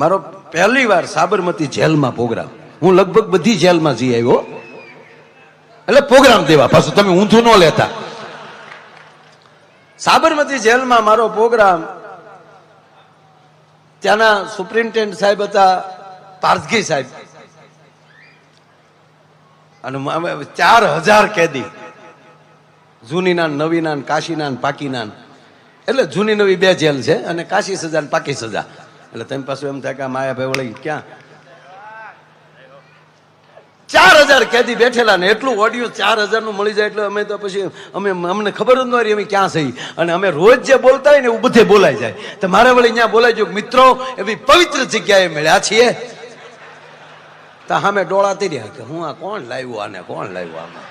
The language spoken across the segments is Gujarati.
મારો પહેલી વાર સાબરમતી જેલમાં પ્રોગ્રામ. હું લગભગ બધી જેલમાં જઈ આવ્યો. એટલે પ્રોગ્રામ દેવા પાછું, તમે ઊંધું ન લેતા. સાબરમતી જેલમાં મારો પ્રોગ્રામ ત્યાંના સુપ્રિન્ટેન્ડન્ટ સાહેબ હતા પાર્થગી સાહેબ. અને ચાર હજાર કેદી. જૂનીના, નવીના કાશીના પાકીના એટલે જૂની નવી બે જેલ છે અને કાશી સજા ને પાકી સજા. એટલે તેમ પાછું એમ થાય કે માયા ભાઈ વળી ક્યાં? ચાર હજાર કેદી બેઠેલા ને એટલું ઓડિયો ચાર હજારનું મળી જાય એટલે અમે તો પછી અમે અમને ખબર જ ન રહી અમે ક્યાં સહી અને અમે રોજ જે બોલતા હોય ને એવું બધે બોલાઈ જાય. તો મારે વળી ત્યાં બોલાઈ ગયું મિત્રો, એવી પવિત્ર જગ્યાએ મળ્યા છીએ. તો સામે ડોળાતી રહ્યા કે, હું આ કોણ લાવ્યું આને? કોણ લાવ્યું આમાં?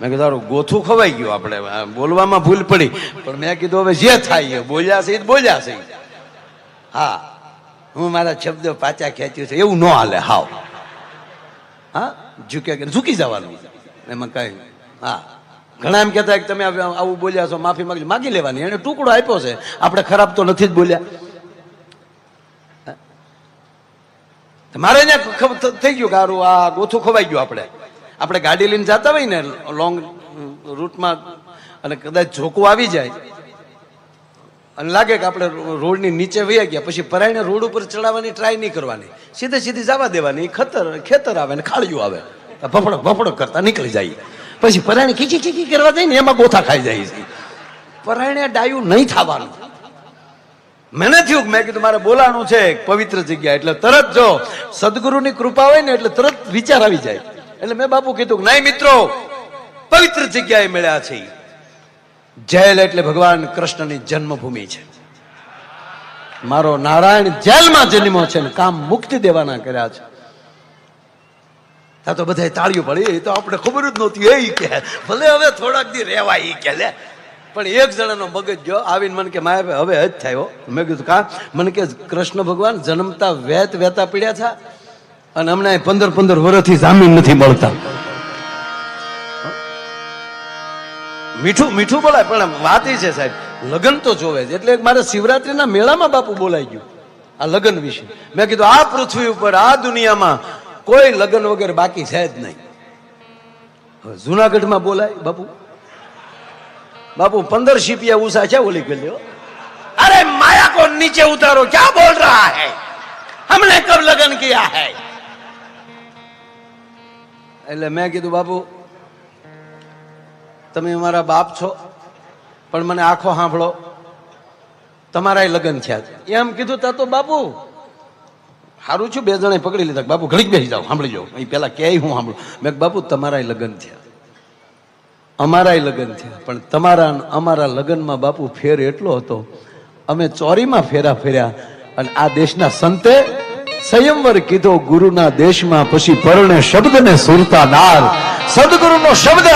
મેં કીધું, તારું ગોથું ખવાઈ ગયું આપણે. બોલવામાં ભૂલ પડી. પણ મેં કીધું, હવે જે થાય બોલ્યા છે બોલ્યા છે. હા, હું મારા શબ્દો પાછા ખેંચ્યું છે. એવું ન હાલે, હાવ. હા, ઝૂકે કે, ઝૂકી જવાનું. એમાં કઈ હા. ઘણા એમ કહેતા કે તમે આવ- બોલ્યા છો, માફી માગી માગી લેવાની. એને ટુકડો આપ્યો છે. આપણે ખરાબ તો નથી જ બોલ્યા. મારે થઈ ગયું કારું આ ગોથું ખવાઈ ગયું આપણે. આપણે ગાડી લઈને જતા હોય ને લોંગ રૂટમાં અને કદાચ ઝોકું આવી જાય. અને લાગે કે આપણે રોડની નીચે વહી ગયા, પછી પરાયણે રોડ ઉપર ચડાવવાની ટ્રાય નહીં કરવાની. સીધે સીધી જવા દેવાની ખતર, ખેતર આવે ને ખાળિયું આવે. ભફડો ભફડો કરતા નીકળી જાય. પછી પરાયણે ખીચી ખીચી કરવા જાય ને એમાં ગોથા ખાઈ જાય છે. પરાયણે ડાયું નહીં થવાનું. મને થયું મેં કીધું, મારે બોલાવાનું છે પવિત્ર જગ્યા, એટલે તરત જો સદગુરુની કૃપા હોય ને એટલે તરત વિચાર આવી જાય. એટલે મેં બાપુ કીધું નહીં મિત્રો, પવિત્ર જગ્યાએ મળ્યા છે. જેલ એટલે ભગવાન કૃષ્ણની જન્મભૂમિ છે. મારો નારાયણ જેલમાં જન્મો છે ને કામ મુક્તિ દેવાના કર્યા છે. ત્યાં તો બધા તાળીઓ પડી, એ તો આપણે ખબર જ નહોતી, એ કે, ભલે હવે થોડાક દી રહેવાય એ કે લે. પણ એક જણાનો મગજ જો આવીને મને કે માયા હવે હજ થયો મેં કીધું, કા? મને કે, કૃષ્ણ ભગવાન જન્મતા વેત વેતા પીડ્યા છે અને હમણાં પંદર પંદર વર્ષથી જામીન નથી મળતા. મીઠું મીઠું બોલાય, પણ વાત એ છે સાહેબ, લગ્ન તો જોવે જ એટલે મારે શિવરાત્રિના મેળામાં બાપુ બોલાઈ ગયું, આ લગ્ન વિશે. મેં કીધું, આ પૃથ્વી ઉપર, આ દુનિયામાં કોઈ લગ્ન વગર બાકી છે જ નહીં. જુનાગઢમાં બોલાય, બાપુ. બાપુ, પંદર શીપિયા ઉષા છે ઓલી ગયો અરે, માયા કો નીચે ઉતારો, ક્યાં બોલ રહા હૈ? હમને કબ લગન કિયા હૈ? એટલે મેં કીધું, બાપુ તમે મારા બાપ છો, પણ મને આખો સાંભળો. તમારા લગ્ન થયા એમ કીધું તા તો બાપુ સારું છું, બે જણે પકડી લીધા. બાપુ, ઘડીક બેસી જાઓ સાંભળી જાઓ અહીં પેલા ક્યાંય હું સાંભળું. મેં બાપુ તમારા લગ્ન થયા. અમારાય લગ્ન થયા, પણ તમારા અમારા લગ્નમાં બાપુ ફેર એટલો હતો, અમે ચોરીમાં ફેરા ફેર્યા અને આ દેશના સંતે સંયમવર કીધો, ગુરુના દેશમાં પછી પરણે શબ્દને સુરતા નાર, સદગુરુનો શબ્દ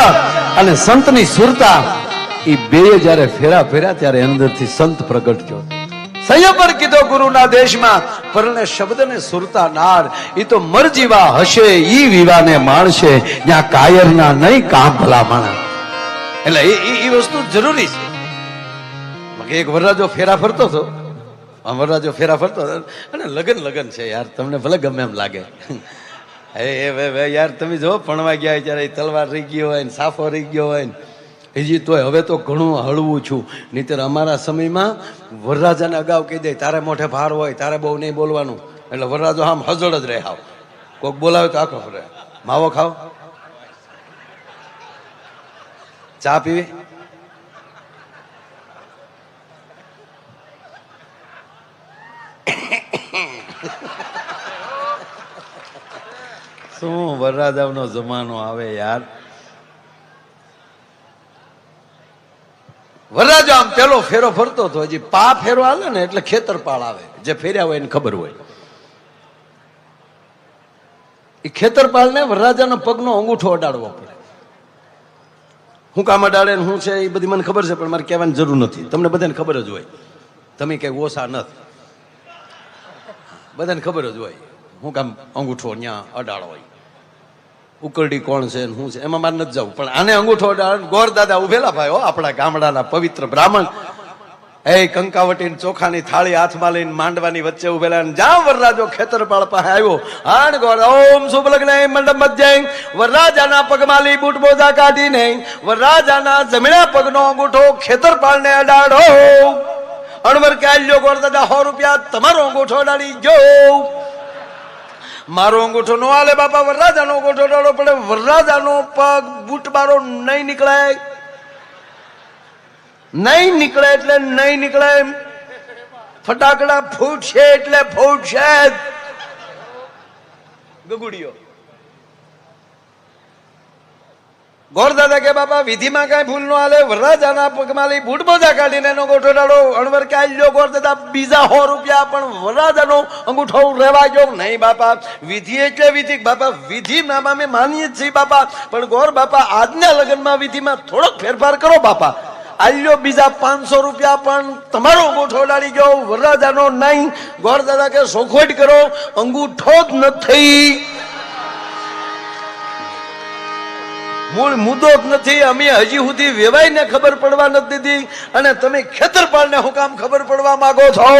અને સંતની સુરતા એ બે જ્યારે ફેરા ફેર્યા ત્યારે અંદરથી સંત પ્રગટ થયો. સંયમવર કીધો ગુરુના દેશમાં, પરણે શબ્દને સુરતા નાર એ તો મરજીવા હશે, ઈ વિવાને માણશે, જ્યાં કાયરના નહીં કામ ભલા માણા એટલે એ એ- એ વસ્તુ જરૂરી છે. એક વરરાજો ફેરા ફરતો હતો. વરરાજો ફેરા ફરતો અને લગન લગન છે યાર, તમને ભલે ગમે એમ લાગે. એ યાર, તમે જો ભણવા ગયા હોય ત્યારે તલવાર રહી ગયો હોય ને સાફો રહી ગયો હોય ને, હજી તોય હવે તો ઘણું હળવું છું. નહીતર અમારા સમયમાં વરરાજાને અગાઉ કહી દે, તારે મોઢે ભાર હોય, તારે બહુ નહીં બોલવાનું. એટલે વરરાજો આમ હજળ જ રહે આવ. કોક બોલાવે તો આખો ફરે. માવો ખાવ ચા પીવી? શું વરરાજાનો જમાનો આવે યાર? વરરાજો આમ પેલો ફેરો ફરતો હતો, હજી પા ફેરો આવે ને એટલે ખેતરપાળ આવે. જે ફેર્યા હોય એને ખબર હોય. એ ખેતરપાળને વરરાજાનો પગનો અંગૂઠો અડાડવો પડે. હું કામ અડાડે હું છે એ બધી મને ખબર છે, પણ મારે કહેવાની જરૂર નથી. તમને બધાને ખબર જ હોય. તમે કઈ ઓછા નથી. બધાને ખબર જ હોય. હું કામ અંગૂઠો ત્યાં અડાડો હોય. ઉકરડી કોણ છે ને શું છે? એમાં મારે નથી જવું. પણ આને અંગૂઠો ગોર દાદા ઉભેલા ભાઈ હો, આપણા ગામડાના પવિત્ર બ્રાહ્મણ. એ કંકાવટી ચોખાની થાળી હાથમાં લઈને માંડવાની વચ્ચે ઉભેલા જામ વરરાજો ખેતરપાળ પાસે આવ્યો. હાણ ગોળ ઓમ શુભ લગ્ન મંડપ મધ્ય. વરરાજાના પગમાલી બૂટ મોજા કાઢીને, વરરાજાના જમણા પગનો અંગૂઠો ખેતરપાળને અડાડો. અણવર કાલ્યો ગોળ દાદા સો રૂપિયા તમારો અંગૂઠો અડાડી ગયો. મારો અંગૂઠો નો હાલે બાપા, વરરાજાનો અંગૂઠો ડાળો પડે, વરરાજાનો પગ બૂટ મારો નહીં નીકળાય. નહીં નીકળે એટલે નહીં નીકળે ફટાકડા ફૂટશે એટલે ફૂટશે જ. ગોરદાદા કે બાપા, વિધિમાં કાંઈ ભૂલ નો હાલે, વરરાજાના પગમાં લઈ બૂટ બોજા કાઢીને એનો ગોઠો ડાળો અણવર કે આલ્યો ગોરદાદા બીજા સો રૂપિયા પણ વરરાજાનો અંગૂઠો રહેવા ગયો. નહીં બાપા, વિધિ એટલે વિધિ. બાપા વિધિ ના અમે માનીએ જ છીએ બાપા. પણ ગોર બાપા, આજના લગ્નમાં વિધિમાં થોડોક ફેરફાર કરો બાપા. આલ્યો બીજા પાંચસો રૂપિયા પણ તમારો અંગૂઠો ડાળી ગયો. વરરાજાનો નહીં. ગોરદાદા કે સોખોટ કરો. અંગૂઠો જ નથી. મૂળ મુદ્દો જ નથી, અમે હજી સુધી વેવાઈને ખબર પડવા નથી દીધી અને તમે ખેતરપાળને હું ખબર પડવા માંગો છો?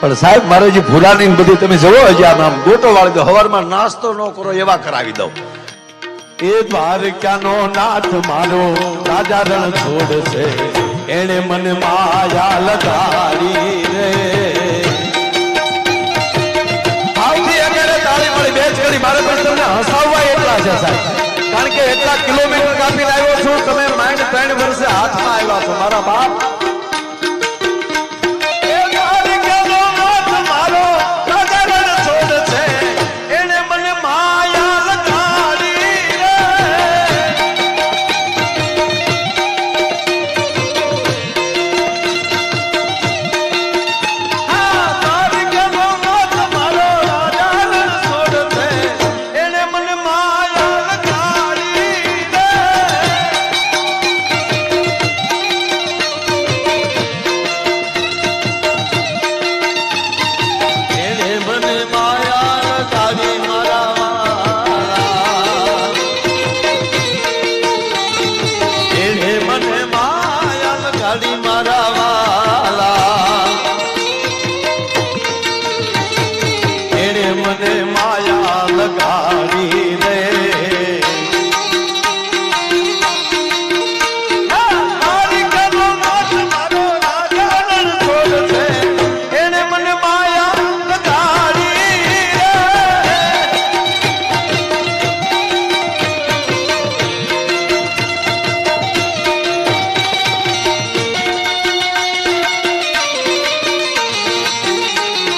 પણ સાહેબ મારે જે ભૂલાની બધી તમે જવો હજી આમ આમ ગોટો વાળી દો, હવારમાં નાસ્તો ન કરો, એવા કરાવી દઉં. એ દ્વારકાનો નાથ મારો રાજા રણ છોડ છે એને મને માયા લગાડી રે. એટલા કિલોમીટર કાપીને આવ્યો છું. તમે માઇન્ડ ત્રણ વર્ષે હાથમાં આવ્યા છો. મારા બાપ